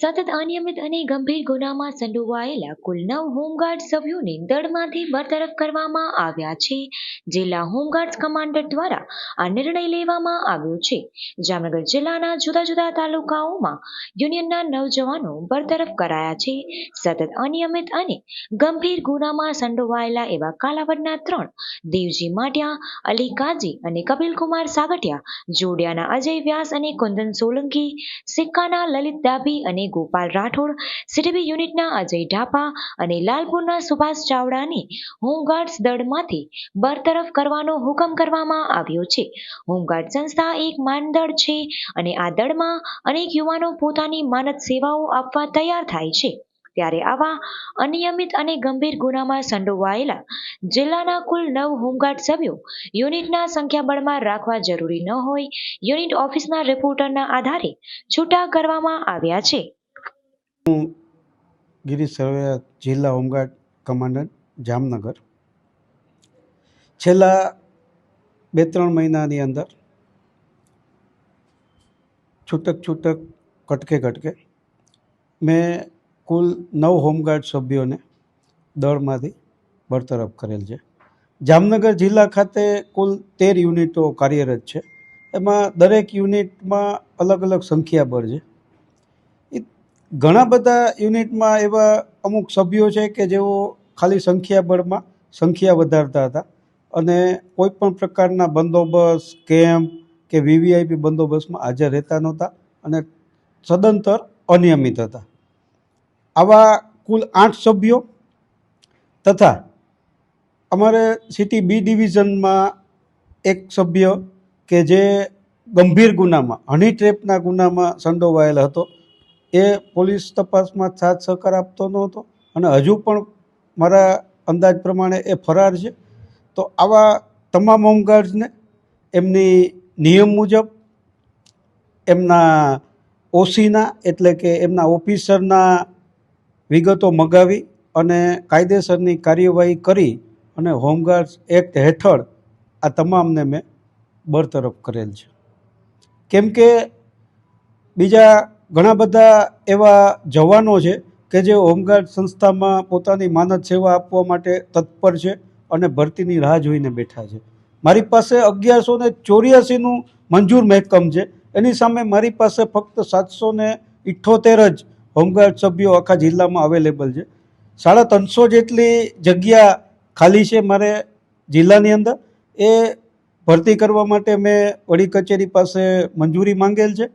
સતત અનિયમિત અને ગંભીર ગુનામાં સંડોવાયેલા કુલ નવ હોમગાર્ડ સભ્યોને દળમાંથી બરતરફ કરવામાં આવ્યા છે. જિલ્લા હોમગાર્ડ કમાન્ડર દ્વારા આ નિર્ણય લેવામાં આવ્યો છે. જામનગર જિલ્લાના જુદા જુદા તાલુકાઓમાં યુનિયનના નવ જવાનો બરતરફ કરાયા છે. સતત અનિયમિત અને ગંભીર ગુનામાં સંડોવાયેલા એવા કાલાવડના ત્રણ દેવજી માટિયા અલી કાજી અને કપિલકુમાર સાગઠિયા જોડિયાના અજય વ્યાસ અને કુંદન સોલંકી, સિક્કાના લલિત ડાભી અને ગોપાલ રાઠોડ સીટીબી યુનિટના અજય ઢાપા અને લાલપુરના સુભાષ ચાવડાને હોમગાર્ડ્સ દળમાંથી બરતરફ કરવાનો હુકમ કરવામાં આવ્યો છે. હોમગાર્ડ સંસ્થા એક માનદળ છે અને આ દળમાં અનેક યુવાનો પોતાની માનદ સેવાઓ આપવા તૈયાર થાય છે. ત્યારે આવા અનિયમિત અને ગંભીર ગુનામાં સંડોવાયેલા જિલ્લાના કુલ નવ હોમગાર્ડ સભ્યો યુનિટના સંખ્યાબળમાં રાખવા જરૂરી ન હોય, યુનિટ ઓફિસના રિપોર્ટરના આધારે છૂટા કરવામાં આવ્યા છે. ગિરીશ સરવૈયા જિલ્લા હોમગાર્ડ કમાન્ડન્ટ, જામનગર. છેલ્લા બે ત્રણ મહિનાની અંદર છૂટક છૂટક કટકે કટકે મેં કુલ નવ હોમગાર્ડ સભ્યોને દળમાંથી બરતરફ કરેલ છે. જામનગર જિલ્લા ખાતે કુલ તેર યુનિટો કાર્યરત છે. એમાં દરેક યુનિટમાં અલગ અલગ સંખ્યાબળ છે. ઘણા બધા યુનિટમાં એવા અમુક સભ્યો છે કે જેઓ ખાલી સંખ્યાબળમાં સંખ્યા વધારતા હતા. અને કોઈ પણ પ્રકારના બંદોબસ્ત, કેમ્પ કે વીવીઆઈપી બંદોબસ્તમાં હાજર રહેતા નહોતા અને સદંતર અનિયમિત હતા. આવા કુલ આઠ સભ્યો તથા અમારે સિટી બી ડિવિઝનમાં એક સભ્ય કે જે ગંભીર ગુનામાં, હની ટ્રેપના ગુનામાં સંડોવાયેલ હતો. એ પોલીસ તપાસમાં સાથ સહકાર આપતો નહોતો અને હજુ પણ મારા અંદાજ પ્રમાણે એ ફરાર છે. તો આવા તમામ હોમગાર્ડ્સને એમની નિયમ મુજબ એમના ઓસીના એટલે કે એમના ઓફિસરના વિગતો મગાવી અને કાયદેસરની કાર્યવાહી કરી અને હોમગાર્ડ્સ એક્ટ હેઠળ આ તમામને મેં બરતરફ કરેલ છે. કેમ કે બીજા ઘણા બધા એવા જવાનો છે કે જે હોમગાર્ડ સંસ્થામાં પોતાની માનદ સેવા આપવા માટે તત્પર છે અને ભરતીની રાહ જોઈને બેઠા છે. મારી પાસે અગિયારસો ને ચોર્યાસીનું મંજૂર મહેકમ છે. એની સામે મારી પાસે ફક્ત સાતસો ને ઇઠ્ઠોતેર જ હોમગાર્ડ સભ્યો આખા જિલ્લામાં અવેલેબલ છે. સાડા ત્રણસો જેટલી જગ્યા ખાલી છે મારે જિલ્લાની અંદર. એ ભરતી કરવા માટે મેં વડી કચેરી પાસે મંજૂરી માંગેલ છે.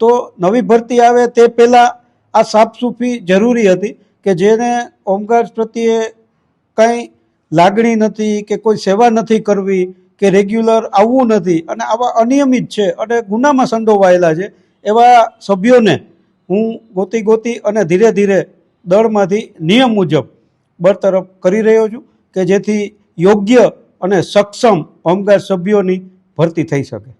તો નવી ભરતી આવે તે પહેલાં આ સાફસૂફી જરૂરી હતી કે જેને હોમગાર્ડ્સ પ્રત્યે કંઈ લાગણી નથી કે કોઈ સેવા નથી કરવી, કે રેગ્યુલર આવવું નથી. અને આવા અનિયમિત છે અને ગુનામાં સંડોવાયેલા છે એવા સભ્યોને હું ગોતી ગોતી અને ધીરે ધીરે દળમાંથી નિયમ મુજબ બરતરફ કરી રહ્યો છું કે જેથી યોગ્ય અને સક્ષમ હોમગાર્ડ સભ્યોની ભરતી થઈ શકે.